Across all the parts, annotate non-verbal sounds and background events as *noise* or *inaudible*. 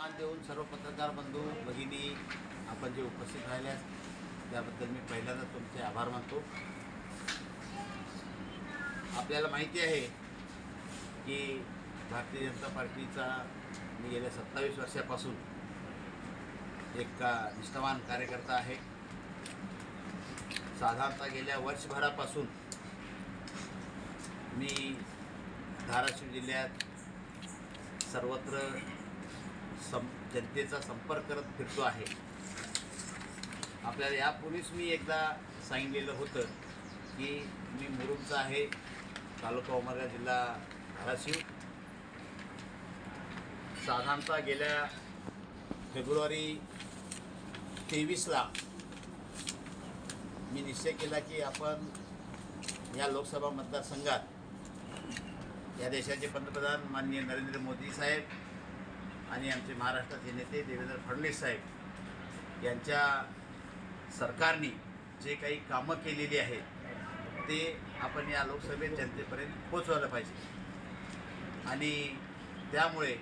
मान देऊन सर्व पत्रकार बंधू भगिनी आपण जे उपस्थित राहिल्यास त्याबद्दल मी पहिल्यांदा तुमचे आभार मानतो. आपल्याला माहिती आहे की भारतीय जनता पार्टीचा मी गेल्या सत्तावीस वर्षापासून एक का निष्ठावान कार्यकर्ता आहे. साधारणतः गेल्या वर्षभरापासून मी धाराशिव जिल्ह्यात सर्वत्र सं जनतेचा संपर्क करत फिरतो आहे. आपल्याला यापूर्वीच मी एकदा सांगितलेलं होतं की मी मुरुमचा आहे तालुका उमरगा जिल्हा धाराशिव. साधारणतः गेल्या फेब्रुवारी तेवीसला मी निश्चय केला की आपण या लोकसभा मतदारसंघात या देशाचे पंतप्रधान माननीय नरेंद्र मोदी साहेब आणि आमचे महाराष्ट्राचे नेते देवेंद्र फडणवीस साहेब यांच्या सरकारने जे काही कामं केलेली आहेत ते आपण या लोकसभेत जनतेपर्यंत पोचवायला पाहिजे. आणि त्यामुळे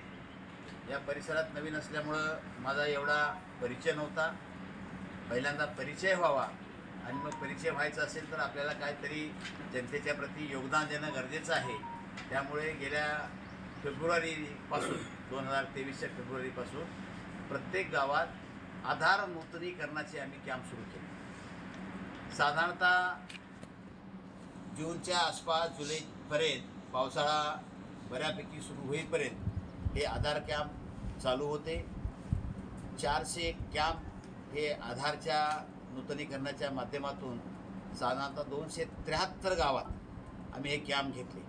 या परिसरात नवीन असल्यामुळं माझा एवढा परिचय नव्हता. पहिल्यांदा परिचय व्हावा आणि मग परिचय व्हायचा असेल तर आपल्याला काहीतरी जनतेच्या प्रती योगदान देणं गरजेचं आहे. त्यामुळे गेल्या फेब्रुवारीपासून दोन हजार तेवीसच्या फेब्रुवारीपासून प्रत्येक गावात आधार नूतनीकरणाचे आम्ही कॅम्प सुरू केले. साधारणतः जूनच्या आसपास जुलैपर्यंत पावसाळा बऱ्यापैकी सुरू होईपर्यंत हे आधार कॅम्प चालू होते. चारशे कॅम्प हे आधारच्या नूतनीकरणाच्या माध्यमातून साधारणतः दोनशे त्र्याहत्तर गावात आम्ही हे कॅम्प घेतले.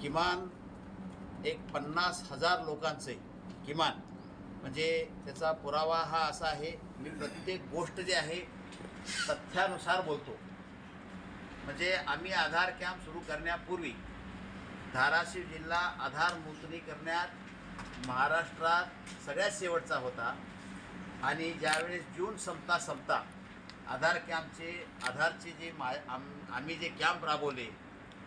किमान एक पन्नास हजार लोकांचे किमान. म्हणजे त्याचा पुरावा हा असा आहे मी प्रत्येक गोष्ट जी आहे तथ्यानुसार बोलतो. म्हणजे आम्ही आधार कॅम्प सुरू करण्यापूर्वी धाराशिव जिल्हा आधार नूतनी करण्यात महाराष्ट्रात सगळ्यात शेवटचा होता. आणि ज्यावेळेस जून संपता संपता आधार कॅम्पचे आधारचे जे मा आम आम्ही जे कॅम्प राबवले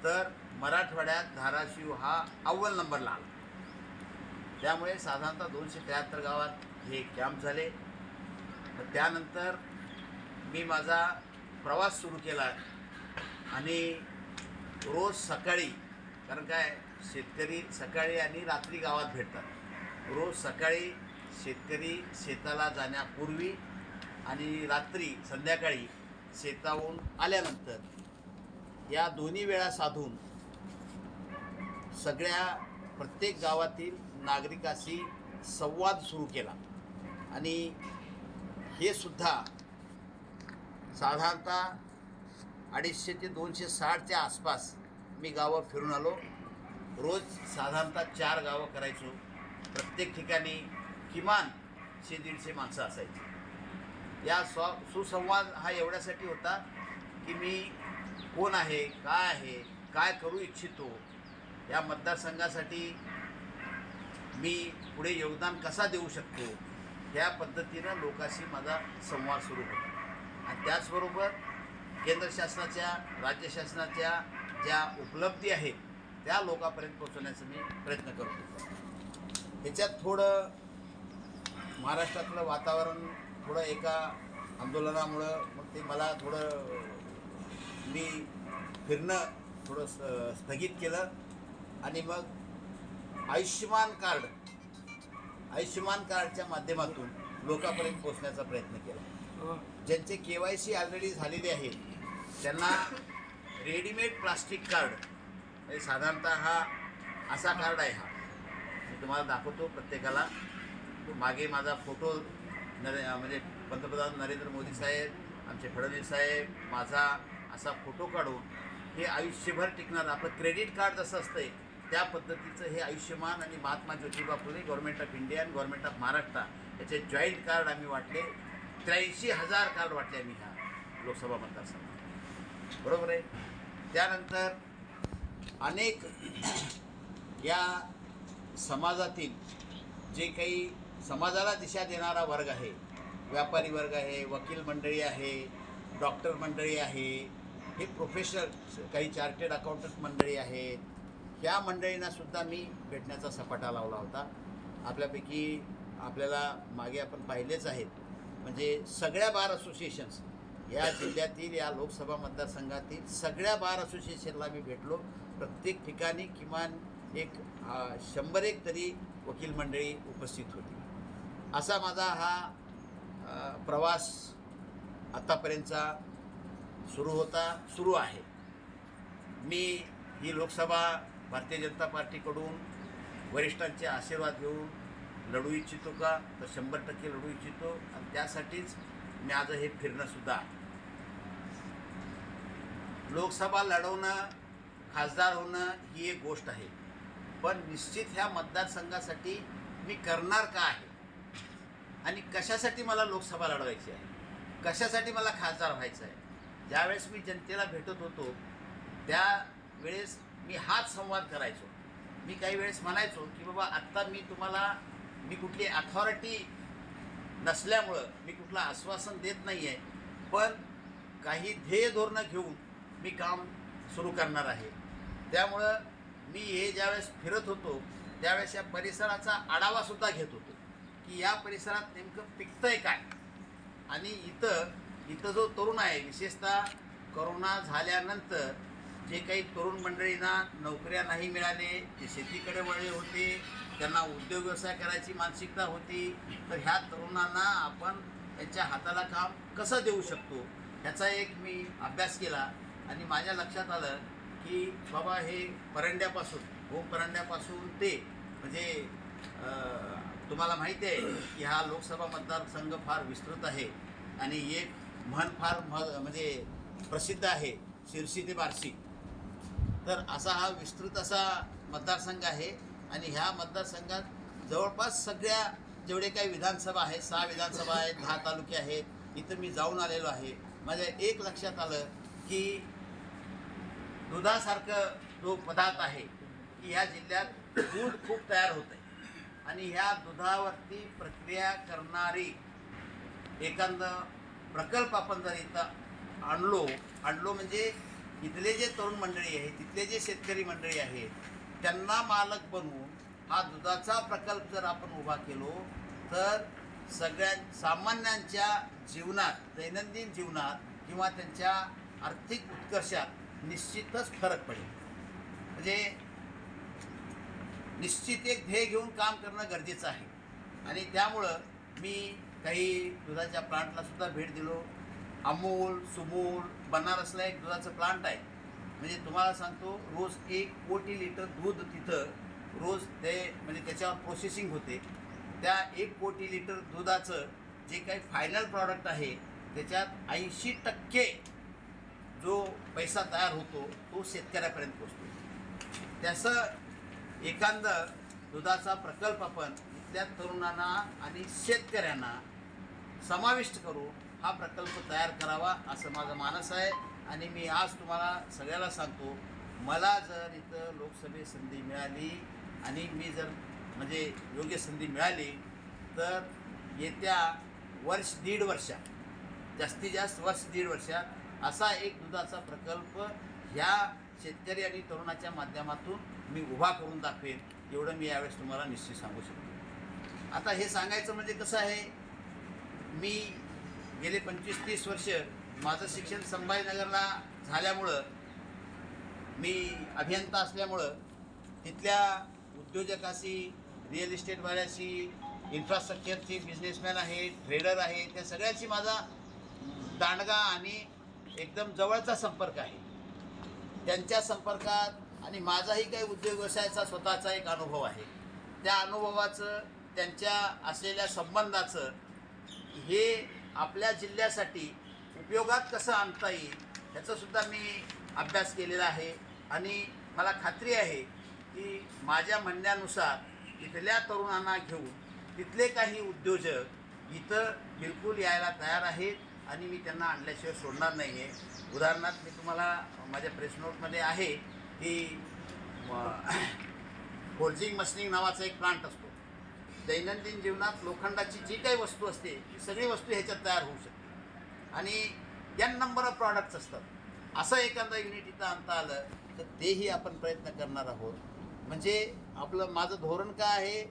तर मराठवाड्यात धाराशिव हा अव्वल नंबरला आला. त्यामुळे साधारणतः दोनशे त्र्याहत्तर गावात हे कॅम्प झाले. त्यानंतर मी माझा प्रवास सुरू केला आणि रोज सकाळी कारण काय शेतकरी सकाळी आणि रात्री गावात भेटतात. रोज सकाळी शेतकरी शेताला जाण्यापूर्वी आणि रात्री संध्याकाळी शेताहून आल्यानंतर या दोन्ही वेळा साधून सगळ्या प्रत्येक गावातील नागरिकाशी संवाद सुरू केला. आणि हे सुद्धा साधारणतः अडीचशे ते दोनशे साठच्या आसपास मी गावं फिरून आलो. रोज साधारणतः चार गावं करायचो. प्रत्येक ठिकाणी किमान शे दीडशे माणसं असायची. या स्व सुसंवाद हा एवढ्यासाठी होता की मी कोण आहे काय आहे काय करू इच्छितो या मतदारसंघासाठी मी पुढे योगदान कसा देऊ शकतो या पद्धतीनं लोकांशी माझा संवाद सुरू होतो. आणि त्याचबरोबर केंद्र शासनाच्या राज्य शासनाच्या ज्या उपलब्धी आहेत त्या लोकांपर्यंत पोहोचवण्याचा मी प्रयत्न करतो. ह्याच्यात थोडं महाराष्ट्रातलं वातावरण थोडं एका आंदोलनामुळं मग ते मला थोडं मी फिरणं थोडं स स्थगित केलं. आणि मग आयुष्यमान कार्ड आयुष्यमान कार्डच्या माध्यमातून लोकांपर्यंत पोचण्याचा प्रयत्न केला. ज्यांचे के वाय सी ऑलरेडी झालेले आहेत त्यांना रेडीमेड प्लास्टिक कार्ड म्हणजे साधारणतः हा असा कार्ड आहे हा. मी तुम्हाला दाखवतो प्रत्येकाला. मागे माझा फोटो नरे म्हणजे पंतप्रधान नरेंद्र मोदी साहेब आमचे फडणवीस साहेब माझा असा फोटो काढून हे आयुष्यभर टिकणार. आपलं क्रेडिट कार्ड जसं असतंय त्या पद्धतीचं हे आयुष्यमान आणि Mahatma Jyotiba Phule government of India आणि गव्हर्नमेंट ऑफ महाराष्ट्र याचे जॉईंट कार्ड आम्ही वाटले. त्र्याऐंशी हजार कार्ड वाटले आम्ही ह्या लोकसभा मतदारसंघात. बरोबर आहे? त्यानंतर अनेक *clears throat* या समाजातील जे काही समाजाला दिशा देणारा वर्ग आहे व्यापारी वर्ग आहे वकील मंडळी आहे डॉक्टर मंडळी आहे हे प्रोफेशनल काही चार्टेड अकाउंटंट मंडळी आहेत. ह्या मंडळींना सुद्धा मी भेटण्याचा सपाटा लावला होता. आपल्यापैकी आपल्याला मागे आपण पाहिलेच आहेत. म्हणजे सगळ्या बार असोसिएशन्स या जिल्ह्यातील या लोकसभा मतदारसंघातील सगळ्या बार असोसिएशनला मी भेटलो. प्रत्येक ठिकाणी किमान एक शंभर एक तरी वकील मंडळी उपस्थित होती. असा माझा हा प्रवास आत्तापर्यंतचा सुरू होता सुरू आहे. मी ही लोकसभा भारतीय जनता पार्टीकडून वरिष्ठांचे आशीर्वाद घेऊन लढू इच्छितो का? तर शंभर टक्के लढू इच्छितो. आणि त्यासाठीच मी आज हे फिरणंसुद्धा आहे. लोकसभा लढवणं खासदार होणं ही एक गोष्ट आहे. पण निश्चित ह्या मतदारसंघासाठी मी करणार का आहे? आणि कशासाठी मला लोकसभा लढवायची आहे? कशासाठी मला खासदार व्हायचं आहे? ज्यावेळेस मी जनतेला भेटत होतो त्यावेळेस मी हाच संवाद करायचो. मी काही वेळेस म्हणायचो की बाबा आत्ता मी तुम्हाला मी कुठली अथॉरिटी नसल्यामुळं मी कुठलं आश्वासन देत नाही आहे पण काही ध्येय धोरणं घेऊन मी काम सुरू करणार आहे. त्यामुळं मी हे ज्यावेळेस फिरत होतो त्यावेळेस या परिसराचा आढावासुद्धा घेत होतो की या परिसरात नेमकं पिकतं आहे काय? आणि इथं इथं जो तरुण आहे विशेषतः करोना झाल्यानंतर जे काही तरुण मंडळींना नोकऱ्या नाही मिळाले ते शेतीकडे वळले होते त्यांना उद्योग व्यवसाय करायची मानसिकता होती तर ह्या तरुणांना आपण त्यांच्या हाताला काम कसं देऊ शकतो? ह्याचा एक मी अभ्यास केला आणि माझ्या लक्षात आलं की बाबा हे परंड्यापासून होम परंड्यापासून ते म्हणजे तुम्हाला माहिती आहे की हा लोकसभा मतदारसंघ फार विस्तृत आहे आणि एक म्हण फार मह म्हणजे प्रसिद्ध आहे शिरसी ते बार्शी. तर असा हा विस्तृत असा मतदारसंघ आहे आणि ह्या मतदारसंघात जवळपास सगळ्या जेवढे काही विधानसभा आहेत सहा विधानसभा आहेत दहा तालुके आहेत इथं मी जाऊन आलेलो आहे. माझ्या एक लक्षात आलं की दुधासारखं जो पदार्थ आहे की ह्या जिल्ह्यात दूध खूप तयार होतं आहे आणि ह्या दुधावरती प्रक्रिया करणारी एखादं प्रकल्प आपण जर इथं आणलो आणलो म्हणजे इथले जे तरुण मंडळी आहे तिथले जे शेतकरी मंडळी आहेत त्यांना मालक बनवून हा दुधाचा प्रकल्प जर आपण उभा केलो तर सगळ्या सामान्यांच्या जीवनात दैनंदिन जीवनात किंवा त्यांच्या आर्थिक उत्कर्षात निश्चितच फरक पडेल. म्हणजे निश्चित एक ध्येय घेऊन काम करणं गरजेचं आहे. आणि त्यामुळं मी काही दुधाच्या प्लांटला सुद्धा भेट दिलो. अमूल सुमूल बनारसला एक दुधाचं प्लांट आहे. म्हणजे तुम्हाला सांगतो रोज एक कोटी लिटर दूध तिथं रोज ते म्हणजे त्याच्यावर प्रोसेसिंग होते. त्या एक कोटी लिटर दुधाचं जे काही फायनल प्रॉडक्ट आहे त्याच्यात ऐंशी टक्के जो पैसा तयार होतो तो शेतकऱ्यापर्यंत पोचतो त्याचं एखादं दुधाचा प्रकल्प आपण इथल्या तरुणांना आणि शेतकऱ्यांना समाविष्ट करू हा प्रकल्प तयार करावा असं माझं मानस आहे. आणि मी आज तुम्हाला सगळ्याला सांगतो मला जर इथं लोकसभेत संधी मिळाली आणि मी जर म्हणजे योग्य संधी मिळाली तर येत्या वर्ष दीड वर्षात जास्तीत जास्त वर्ष दीड वर्षात असा एक दुधाचा प्रकल्प ह्या शेतकरी आणि तरुणाच्या माध्यमातून मी उभा करून दाखवेन. एवढं मी यावेळेस तुम्हाला निश्चित सांगू शकतो. आता हे सांगायचं म्हणजे कसं आहे? मी गेले पंचवीस तीस वर्ष माझं शिक्षण संभाजीनगरला झाल्यामुळं मी अभियंता असल्यामुळं तिथल्या उद्योजकाशी रिअल इस्टेटवाल्याशी इन्फ्रास्ट्रक्चरची बिझनेसमॅन आहे ट्रेडर आहे त्या सगळ्याशी माझा दांडगा आणि एकदम जवळचा संपर्क आहे. त्यांच्या संपर्कात आणि माझाही काही उद्योग व्यवसायाचा स्वतःचा एक अनुभव आहे. त्या अनुभवाचं त्यांच्या असलेल्या संबंधाचं हे आपल्या जिल्ह्यासाठी उपयोगात कसं आणता येईल ह्याचासुद्धा मी अभ्यास केलेला आहे. आणि मला खात्री आहे की माझ्या म्हणण्यानुसार इथल्या तरुणांना घेऊन तिथले काही उद्योजक इथं बिलकुल यायला तयार आहेत आणि मी त्यांना आणल्याशिवाय सोडणार नाही आहे उदाहरणार्थ मी तुम्हाला माझ्या प्रेस नोटमध्ये आहे की *coughs* फोर्जिंग मशनिंग नावाचा एक प्लांट असतो. दैनंदिन जीवनात लोखंडाची जी काही वस्तू असते ती सगळी वस्तू ह्याच्यात तयार होऊ शकते. आणि यन नंबर ऑफ प्रॉडक्ट्स असतात. असं एखादं युनिट इथं आणता आलं तर तेही आपण प्रयत्न करणार आहोत. म्हणजे आपलं माझं धोरण काय आहे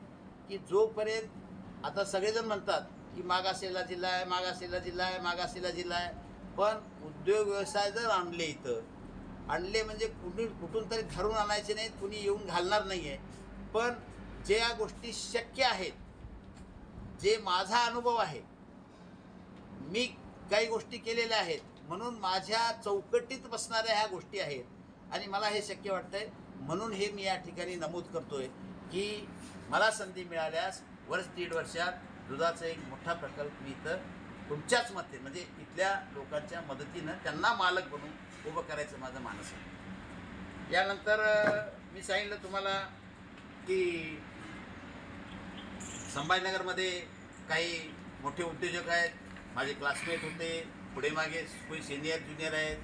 की जोपर्यंत आता सगळेजण म्हणतात की मागासलेला जिल्हा आहे मागासलेला जिल्हा आहे मागासलेला जिल्हा आहे. पण उद्योग व्यवसाय जर आणले इथं आणले म्हणजे कुठून कुठून तरी ठरवून आणायचे नाहीत कुणी येऊन घालणार नाही आहे पण ज्या गोष्टी शक्य आहेत जे माझा अनुभव आहे मी काही गोष्टी केलेल्या आहेत म्हणून माझ्या चौकटीत बसणाऱ्या ह्या गोष्टी आहेत आणि मला हे शक्य वाटतंय म्हणून हे मी या ठिकाणी नमूद करतोय की मला संधी मिळाल्यास वर्ष दीड वर्षात दुधाचा एक मोठा प्रकल्प मी इथं तुमच्याच मते म्हणजे इथल्या लोकांच्या मदतीनं त्यांना मालक बनवून उभं करायचं माझं मानस आहे. यानंतर मी सांगितलं तुम्हाला की संभाजीनगरमध्ये काही मोठे उद्योजक आहेत. माझे क्लासमेट होते. पुढे मागे कोणी सिनियर ज्युनियर आहेत.